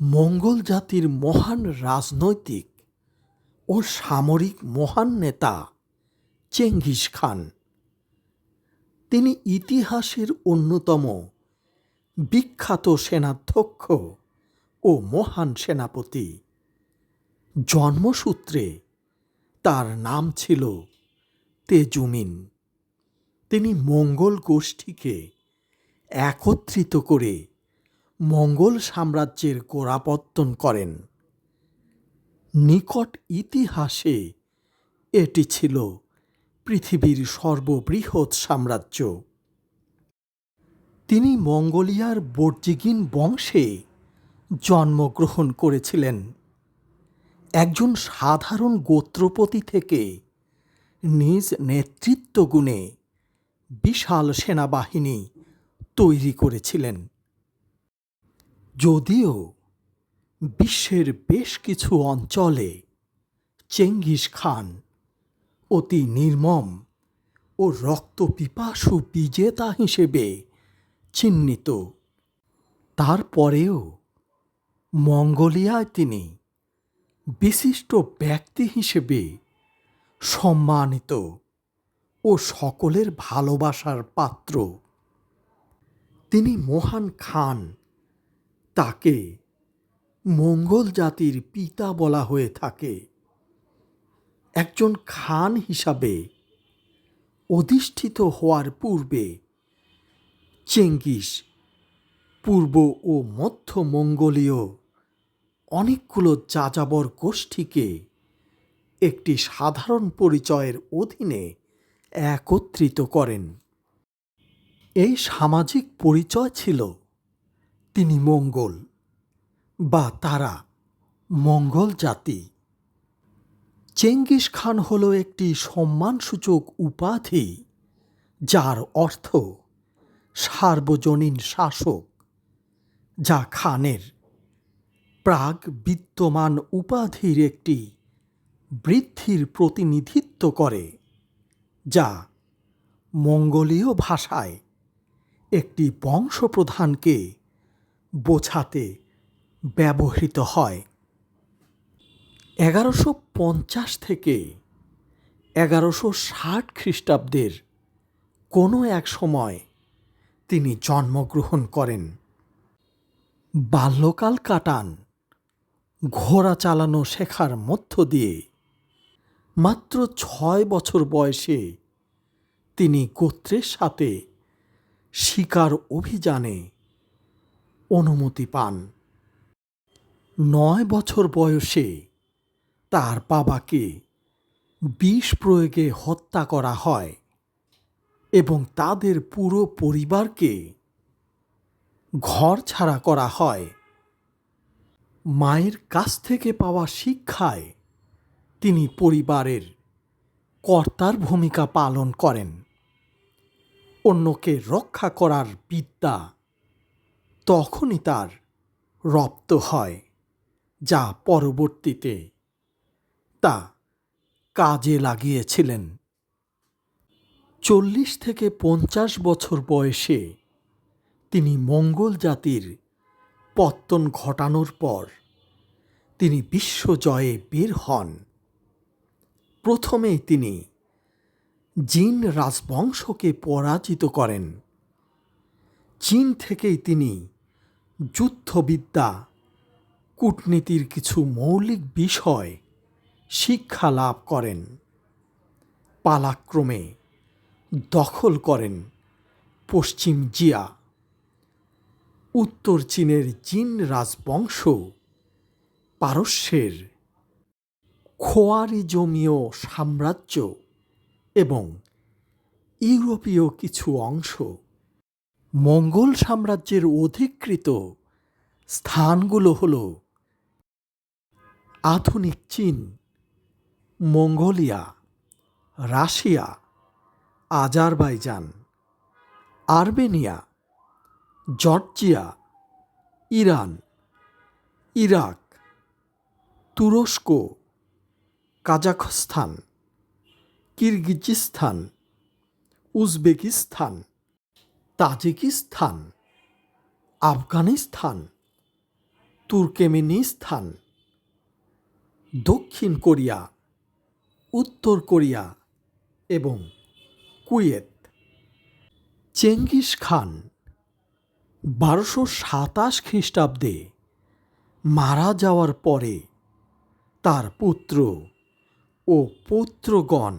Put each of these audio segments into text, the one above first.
মঙ্গল জাতির মহান রাজনৈতিক ও সামরিক মহান নেতা চেঙ্গিস খান। তিনি ইতিহাসের অন্যতম বিখ্যাত সেনাধ্যক্ষ ও মহান সেনাপতি। জন্মসূত্রে তার নাম ছিল তেজুমিন। তিনি মঙ্গল গোষ্ঠীকে একত্রিত করে মঙ্গল সাম্রাজ্যের গোড়াপত্তন করেন। নিকট ইতিহাসে এটি ছিল পৃথিবীর সর্ববৃহৎ সাম্রাজ্য। তিনি মঙ্গোলিয়ার বর্জিগিন বংশে জন্মগ্রহণ করেছিলেন। একজন সাধারণ গোত্রপতি থেকে নিজ নেতৃত্ব গুণে বিশাল সেনাবাহিনী তৈরি করেছিলেন। যদিও বিশ্বের বেশ কিছু অঞ্চলে চেঙ্গিস খান অতি নির্মম ও রক্তপিপাসু বিজেতা হিসেবে চিহ্নিত। তারপরেও মঙ্গোলিয়ায় তিনি বিশিষ্ট ব্যক্তি হিসেবে সম্মানিত ও সকলের ভালোবাসার পাত্র। তিনি মহান খান তাকে মঙ্গল জাতির পিতা বলা হয়ে থাকে। একজন খান হিসাবে অধিষ্ঠিত হওয়ার পূর্বে চেঙ্গিস পূর্ব ও মধ্য মঙ্গোলীয় অনেকগুলো যাযাবর গোষ্ঠীকে একটি সাধারণ পরিচয়ের অধীনে একত্রিত করেন। এই সামাজিক পরিচয় ছিল তিনি মঙ্গল বা তারা মঙ্গল জাতি। চেঙ্গিস খান হল একটি সম্মানসূচক উপাধি যার অর্থ সার্বজনীন শাসক, যা খানের প্রাগ বিদ্যমান উপাধির একটি বৃদ্ধির প্রতিনিধিত্ব করে, যা মঙ্গোলীয় ভাষায় একটি বংশপ্রধানকে বোঝাতে ব্যবহৃত হয়। এগারোশো পঞ্চাশ থেকে এগারোশো ষাট খ্রিস্টাব্দের কোনো এক সময় তিনি জন্মগ্রহণ করেন। বাল্যকাল কাটান, ঘোড়া চালানো শেখার মধ্য দিয়ে। মাত্র ছয় বছর বয়সে তিনি গোত্রের সাথে শিকার অভিযানে অনুমতি পান। নয় বছর বয়সে তার বাবাকে বিষ প্রয়োগে হত্যা করা হয় এবং তাদের পুরো পরিবারকে ঘর ছাড়া করা হয়। মায়ের কাছ থেকে পাওয়া শিক্ষায় তিনি পরিবারের কর্তার ভূমিকা পালন করেন। অন্যকে রক্ষা করার বিদ্যা তখনই তার রপ্ত হয় যা পরবর্তীতে তা কাজে লাগিয়েছিলেন। চল্লিশ থেকে পঞ্চাশ বছর বয়সে তিনি মঙ্গল জাতির পত্তন ঘটানোর পর তিনি বিশ্বজয়ে বের হন। প্রথমেই তিনি জিন রাজবংশকে পরাজিত করেন। চীন থেকেই তিনি যুদ্ধবিদ্যা, কূটনীতির কিছু মৌলিক বিষয় শিক্ষা লাভ করেন, পালাক্রমে দখল করেন পশ্চিম জিয়া, উত্তর চীনের জিন রাজবংশ, পারস্যের খোয়ারিজমীয় সাম্রাজ্য এবং ইউরোপীয় কিছু অংশ। মঙ্গল সাম্রাজ্যের অধিকৃত স্থানগুলো হল আধুনিক চীন, Mongolia, Russia, Azerbaijan, Armenia, Georgia, Iran, Iraq, তুরস্ক, Kazakhstan, Kyrgyzstan, Uzbekistan Tajikistan, Afghanistan, Turkmenistan, দক্ষিণ কোরিয়া, উত্তর কোরিয়া এবং কুয়েত। চেঙ্গিস খান, বারোশো সাতাশ খ্রিস্টাব্দে মারা যাওয়ার পরে তার পুত্র ও পুত্রগণ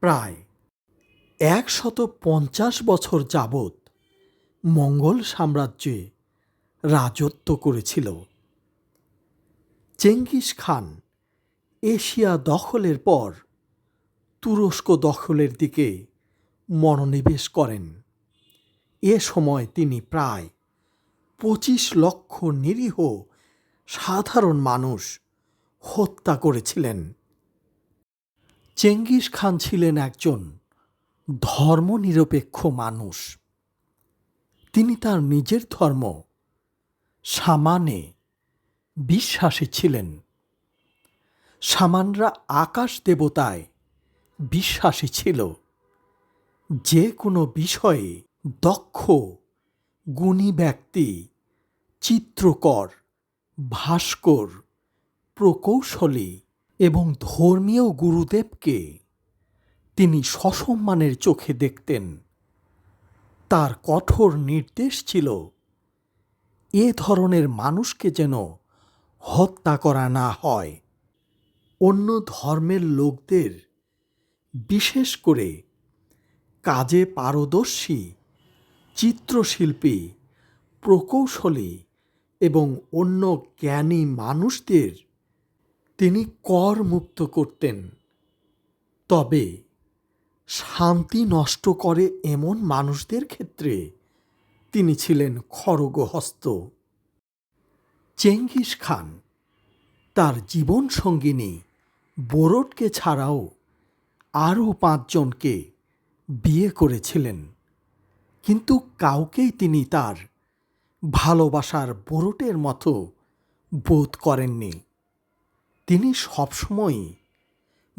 প্রায় একশত পঞ্চাশ বছর যাবৎ মঙ্গল সাম্রাজ্যে রাজত্ব করেছিল। চেঙ্গিস খান এশিয়া দখলের পর তুরস্ক দখলের দিকে মনোনিবেশ করেন। এ সময় তিনি প্রায় পঁচিশ লক্ষ নিরীহ সাধারণ মানুষ হত্যা করেছিলেন। চেঙ্গিস খান ছিলেন একজন ধর্মনিরপেক্ষ মানুষ। তিনি তার নিজের ধর্ম সামানে বিশ্বাসী ছিলেন। সামানরা আকাশ দেবতায় বিশ্বাসী ছিল। যে কোনো বিষয়ে দক্ষ, গুণী ব্যক্তি, চিত্রকর, ভাস্কর, প্রকৌশলী এবং ধর্মীয় গুরুদেবকে তিনি সসম্মানের চোখে দেখতেন। তার কঠোর নির্দেশ ছিল, এ ধরনের মানুষকে যেন হত্যা করা না হয়। অন্য ধর্মের লোকদের, বিশেষ করে কাজে পারদর্শী, চিত্রশিল্পী, প্রকৌশলী এবং অন্য জ্ঞানী মানুষদের তিনি কর মুক্ত করতেন। তবে শান্তি নষ্ট করে এমন মানুষদের ক্ষেত্রে তিনি ছিলেন খড়গহস্ত। চেঙ্গিস খান তার জীবন সঙ্গিনী বোরটকে ছাড়াও আরও পাঁচজনকে বিয়ে করেছিলেন। কিন্তু কাউকেই তিনি তার ভালোবাসার বোরটের মতো বোধ করেননি। তিনি সবসময়ই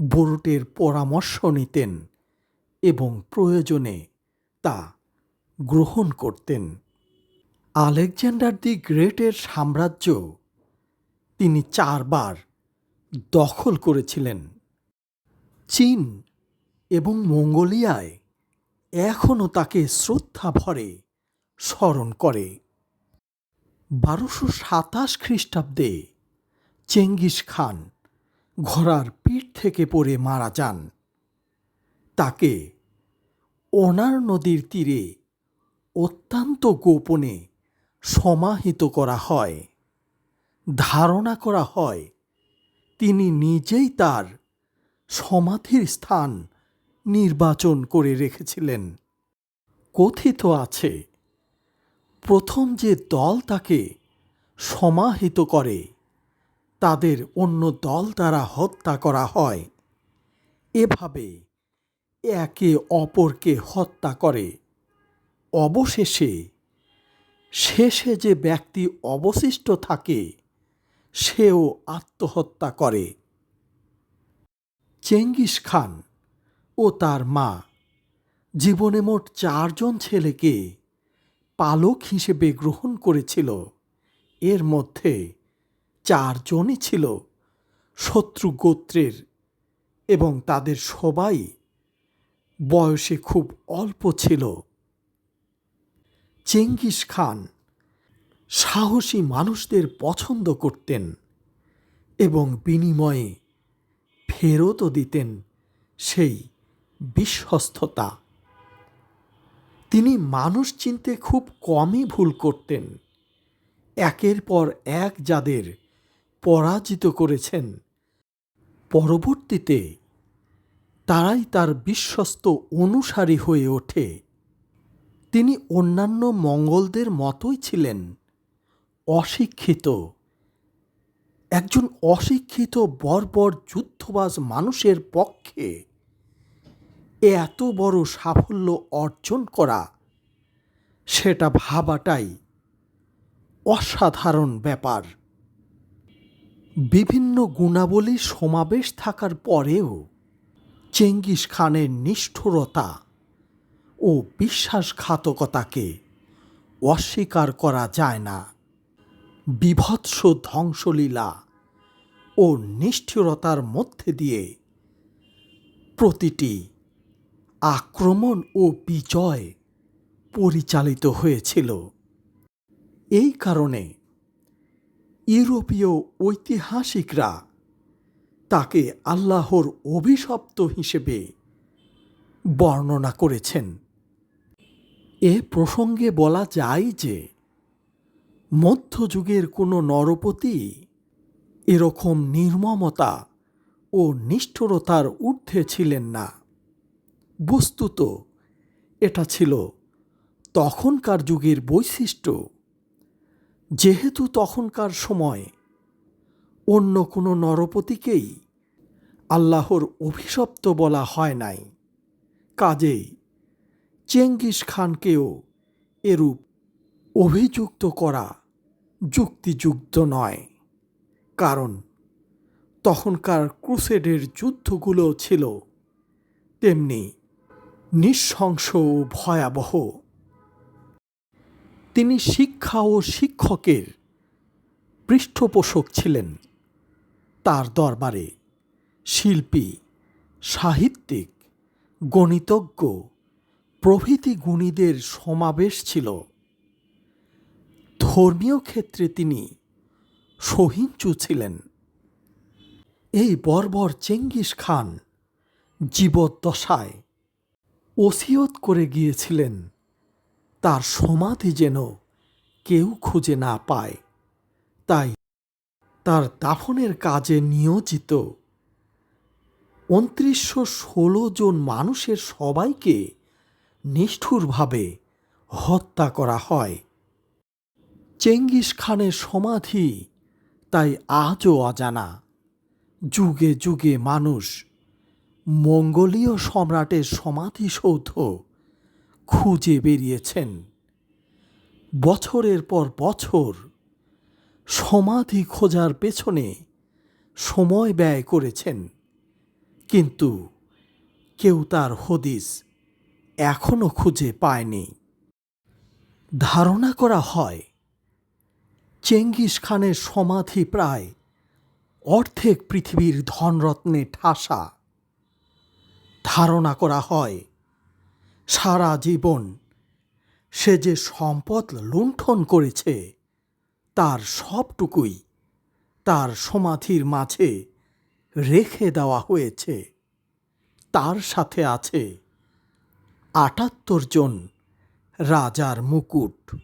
বোরটের পরামর্শ নিতেন। এবং প্রয়োজনে তা গ্রহণ করতেন। আলেকজান্ডার দি গ্রেটের সাম্রাজ্য তিনি চারবার দখল করেছিলেন। চীন এবং মঙ্গোলিয়ায় এখনও তাকে শ্রদ্ধা ভরে স্মরণ করে। বারোশো সাতাশ খ্রিস্টাব্দে চেঙ্গিস খান ঘোড়ার পিঠ থেকে পড়ে মারা যান। তাকে ওনার নদীর তীরে অত্যন্ত গোপনে সমাহিত করা হয়, ধারণা করা হয়। তিনি নিজেই তার সমাধির স্থান নির্বাচন করে রেখেছিলেন। কথিত আছে, প্রথম যে দল তাকে সমাহিত করে, তাদের অন্য দল দ্বারা হত্যা করা হয়। এভাবে একে অপরকে হত্যা করে। অবশেষে শেষে যে ব্যক্তি অবশিষ্ট থাকে, সেও আত্মহত্যা করে। চেঙ্গিস খান ও তার মা জীবনে মোট চারজন ছেলেকে পালক হিসেবে গ্রহণ করেছিল। এর মধ্যে চারজনই ছিল শত্রু গোত্রের এবং তাদের সবাই বয়সে খুব অল্প ছিল। চেঙ্গিস খান সাহসী মানুষদের পছন্দ করতেন এবং বিনিময়ে ফেরতও দিতেন সেই বিশ্বস্ততা। তিনি মানুষ চিনতে খুব কমই ভুল করতেন। একের পর এক যাদের পরাজিত করেছেন। পরবর্তীতে তারাই তার বিশ্বস্ত অনুসারী হয়ে ওঠে। তিনি অন্যান্য মঙ্গলদের মতোই ছিলেন। অশিক্ষিত। একজন অশিক্ষিত বর্বর যুদ্ধবাজ মানুষের পক্ষে এত বড় সাফল্য অর্জন করা, সেটা ভাবাটাই অসাধারণ ব্যাপার। বিভিন্ন গুণাবলী সমাবেশ থাকার পরেও চেঙ্গিস খানের নিষ্ঠুরতা ও বিশ্বাসঘাতকতাকে অস্বীকার করা যায় না। বিভৎস ধ্বংসলীলা ও নিষ্ঠুরতার মধ্যে দিয়ে প্রতিটি আক্রমণ ও বিজয় পরিচালিত হয়েছিল। এই কারণে ইউরোপীয় ঐতিহাসিকরা তাকে আল্লাহর অভিশপ্ত হিসেবে বর্ণনা করেছেন। এ প্রসঙ্গে বলা যায় যে, মধ্যযুগের কোনো নরপতি এরকম নির্মমতা ও নিষ্ঠুরতার ঊর্ধ্বে ছিলেন না। বস্তুত এটা ছিল তখনকার যুগের বৈশিষ্ট্য। যেহেতু তখনকার সময় অন্য কোনো নরপতিকেই আল্লাহর অভিশপ্ত বলা হয় নাই। কাজেই চেঙ্গিস খানকেও এরূপ অভিযুক্ত করা যুক্তিযুক্ত নয়। কারণ তখনকার ক্রুসেডের যুদ্ধগুলো ছিল তেমনি নিঃশংস ও ভয়াবহ। তিনি শিক্ষা ও শিক্ষকের পৃষ্ঠপোষক ছিলেন। তার দরবারে শিল্পী, সাহিত্যিক, গণিতজ্ঞ, প্রভৃতি গুণীদের সমাবেশ ছিল। ধর্মীয় ক্ষেত্রে তিনি সহিঞ্চু ছিলেন। এই বর্বর চেঙ্গিস খান জীবদ্দশায় ওসিয়ত করে গিয়েছিলেন। তার সমাধি যেন কেউ খুঁজে না পায়। তাই তার দাফনের কাজে নিয়োজিত উনত্রিশশো ষোলো জন মানুষের সবাইকে নিষ্ঠুরভাবে হত্যা করা হয়। চেঙ্গিস খানের সমাধি তাই আজও অজানা। যুগে যুগে মানুষ মঙ্গোলীয় সম্রাটের সমাধিসৌধ খুঁজে বেরিয়েছেন। বছরের পর বছর সমাধি খোঁজার পেছনে সময় ব্যয় করেছেন। কিন্তু কেউ তার হদিস এখনও খুঁজে পায়নি। ধারণা করা হয়, চেঙ্গিস খানের সমাধি প্রায় অর্ধেক পৃথিবীর ধনরত্নে ঠাসা। ধারণা করা হয়, সারা জীবন সে যে সম্পদ লুণ্ঠন করেছে, তার সবটুকুই তার সমাধির মাঝে রেখে দেওয়া হয়েছে। তার সাথে আছে আটাত্তর জন রাজার মুকুট।